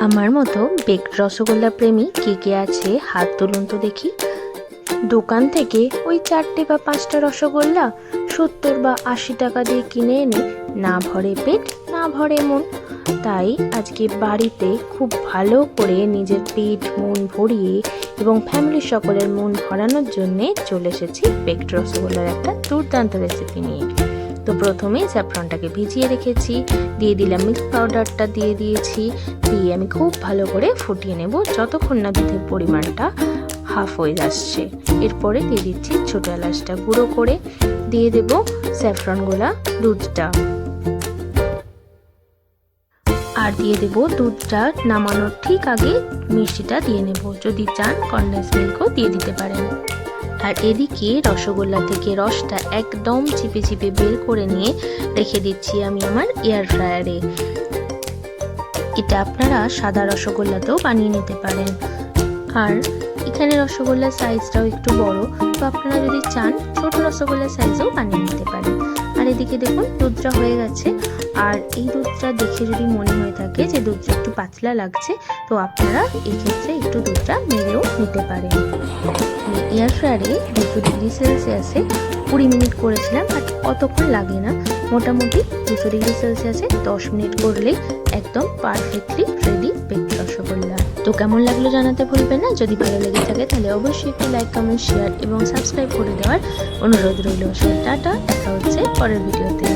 আমার মতো বেকড রসগোল্লা প্রেমী কে কে আছে হাত তুলুন তো দেখি। দোকান থেকে ওই চারটে বা পাঁচটা রসগোল্লা সত্তর বা আশি টাকা দিয়ে কিনে এনে না ভরে পেট, না ভরে মন। তাই আজকে বাড়িতে খুব ভালো করে নিজের পেট, মন ভরিয়ে এবং ফ্যামিলির সকলের মন ভরানোর জন্যে চলে এসেছি বেকড রসগোল্লার একটা দুর্দান্ত রেসিপি নিয়ে। তো প্রথমেই স্যাফরনটাকে ভিজিয়ে রেখেছি, দিয়ে দিলাম মিল্ক পাউডারটা দিয়ে দিয়েছি, দিয়ে আমি খুব ভালো করে ফুটিয়ে নেব যতক্ষণ না দুধের পরিমাণটা হাফ হয়ে আসছে এরপরে দিয়ে দিচ্ছি ছোটো এলাচটা গুঁড়ো করে, দিয়ে দেব স্যাফরন গোলা দুধটা। আর দিয়ে দেব দুধটা নামানোর ঠিক আগে মিষ্টিটা দিয়ে নেব, যদি চান কন্ডেন্স মিল্কও দিয়ে দিতে পারেন। আর এদিকে রসগোল্লা থেকে রসটা একদম চিপে চিপে বের করে নিয়ে রেখে দিচ্ছি আমি আমার এয়ার ফ্রায়ারে এটা আপনারা সাদা রসগোল্লাতেও বানিয়ে নিতে পারেন। আর এখানে রসগোল্লার সাইজটাও একটু বড়, তো আপনারা যদি চান, ছোট রসগোল্লার সাইজও বানিয়ে নিতে পারেন। আর এদিকে দেখুন, দুধটা হয়ে গেছে। আর এই দুধটা দেখে যদি মনে হয়ে থাকে যে দুধটা একটু পাতলা লাগছে, তো আপনারা এক্ষেত্রে একটু দুধটা মেরেও নিতে পারেন। এয়ার ফ্রায়ারে দুশো ডিগ্রি সেলসিয়াসে কুড়ি মিনিট করেছিলাম, বাট অতক্ষণ লাগে না। মোটামুটি দুশো ডিগ্রি সেলসিয়াসে দশ মিনিট করলেই একদম পারফেক্টলি রেডি বেকড রসগোল্লা। তো কেমন লাগল জানাতে ভুলবেন না? যদি ভালো লেগে থাকে তাহলে অবশ্যই একটু লাইক, কমেন্ট, শেয়ার এবং সাবস্ক্রাইব করে দেওয়ার অনুরোধ রইল। টাটা, দেখা হচ্ছে পরের ভিডিওতে।